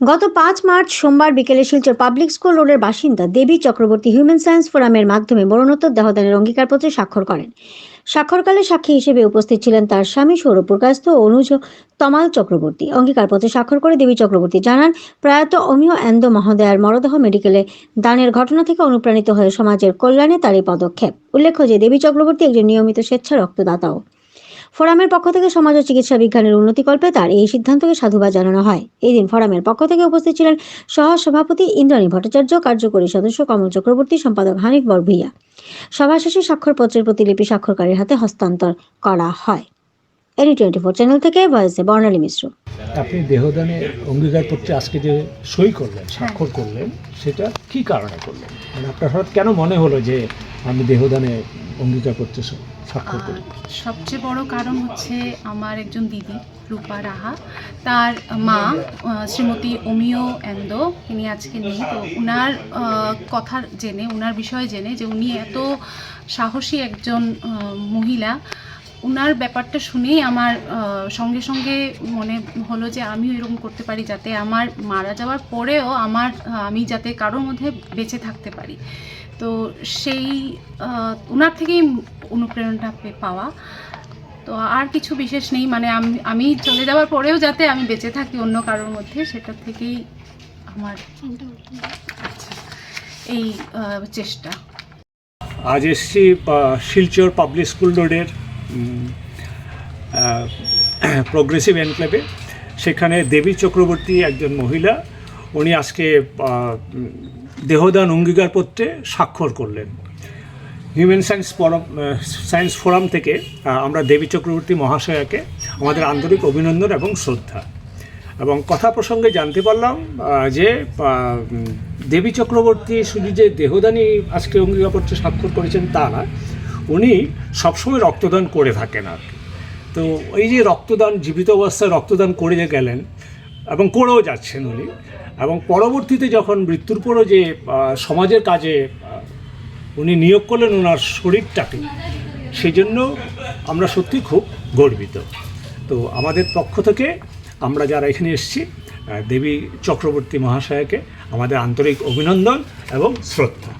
গত পাঁচ মার্চ সোমবার বিকেলে শিলচর পাবলিক স্কুল রোডের বাসিন্দা দেবী চক্রবর্তী হিউম্যান সায়েন্স ফোরামের মাধ্যমে মরণোত্তর দেহদানের অঙ্গীকারপত্রে স্বাক্ষর করেন। স্বাক্ষরকালে সাক্ষী হিসেবে উপস্থিত ছিলেন তার স্বামী সৌরভপুর কাস্ত ও অনুজ তমাল চক্রবর্তী। অঙ্গীকারপত্রে স্বাক্ষর করে দেবী চক্রবর্তী জানান, প্রয়াত অমিয় এন্দ মহোদয়ার মরদেহ মেডিকেলে দানের ঘটনা থেকে অনুপ্রাণিত হয়ে সমাজের কল্যাণে তার এই পদক্ষেপ। উল্লেখ্য যে দেবী চক্রবর্তী একজন নিয়মিত স্বেচ্ছা রক্তদাতাও ফোরামের পক্ষ থেকে সমাজ ও চিকিৎসা বিজ্ঞানের উন্নতি উন্নতিকল্পে তার এই সিদ্ধান্তকে সাধুবাদ জানানো হয়। এই দিন ফোরামের পক্ষ থেকে উপস্থিত ছিলেন সহ সভাপতি ইন্দ্রাণী ভট্টাচার্য কার্যকরী সদস্য কমল চক্রবর্তী সম্পাদক হানিফ বরভুইয়া। সভা শেষে স্বাক্ষরপত্রের প্রতিলিপি স্বাক্ষরকারীর হাতে হস্তান্তর করা হয়। এনি টোয়েন্টি ফোর চ্যানেল থেকে ভয়েসে বর্ণালী মিশ্র। আপনি দেহদানে অঙ্গীকারপত্রে আজকে যে সই করলেন স্বাক্ষর করলেন সেটা কি কারণে করলেন? মানে আপনার হঠাৎ কেন মনে হলো যে আমি দেহদানে অঙ্গীকারপত্রে স- স্বাক্ষর করি। সবচেয়ে বড় কারণ হচ্ছে আমার একজন দিদি, রূপা রাহা। তার মা শ্রীমতী অমিয় এন্দ তিনি আজকে নেই। তো উনার কথা জেনে, উনার বিষয়ে জেনে যে উনি এত সাহসী একজন মহিলা, উনার ব্যাপারটা শুনেই আমার সঙ্গে সঙ্গে মনে হলো যে আমিও এরকম করতে পারি যাতে আমার মারা যাওয়ার পরেও আমার আমি যাতে কারোর মধ্যে বেঁচে থাকতে পারি। তো সেই ওনার থেকেই অনুপ্রেরণাটা পাওয়া। তো আর কিছু বিশেষ নেই মানে আমি আমি চলে যাওয়ার পরেও যাতে আমি বেঁচে থাকি অন্য কারোর মধ্যে, সেটা থেকেই আমার আচ্ছা এই চেষ্টা। আজ এসছি শিলচর পাবলিক স্কুল রোডের প্রোগ্রেসিভ এনক্লেভে সেখানে দেবী চক্রবর্তী একজন মহিলা উনি আজকে দেহদান অঙ্গীকারপত্রে স্বাক্ষর করলেন। Human science forum science forum থেকে আমরা দেবী চক্রবর্তী মহাশয়াকে আমাদের আন্তরিক অভিনন্দন এবং শ্রদ্ধা। এবং কথা প্রসঙ্গে জানতে পারলাম যে দেবী চক্রবর্তী শুধু যে দেহদানী আজকে অঙ্গীকারপত্রে স্বাক্ষর করেছেন তা না উনি সবসময় রক্তদান করে থাকেন আর তো এই যে রক্তদান, জীবিত অবস্থায় রক্তদান করে গেলেন, এবং করেও যাচ্ছেন উনি এবং পরবর্তীতে যখন মৃত্যুর পরও যে সমাজের কাজে উনি নিয়োগ করলেন ওনার শরীরটাকে সেই জন্য আমরা সত্যি খুব গর্বিত। তো আমাদের পক্ষ থেকে আমরা যারা এখানে এসেছি দেবী চক্রবর্তী মহাশয়কে আমাদের আন্তরিক অভিনন্দন এবং শ্রদ্ধা।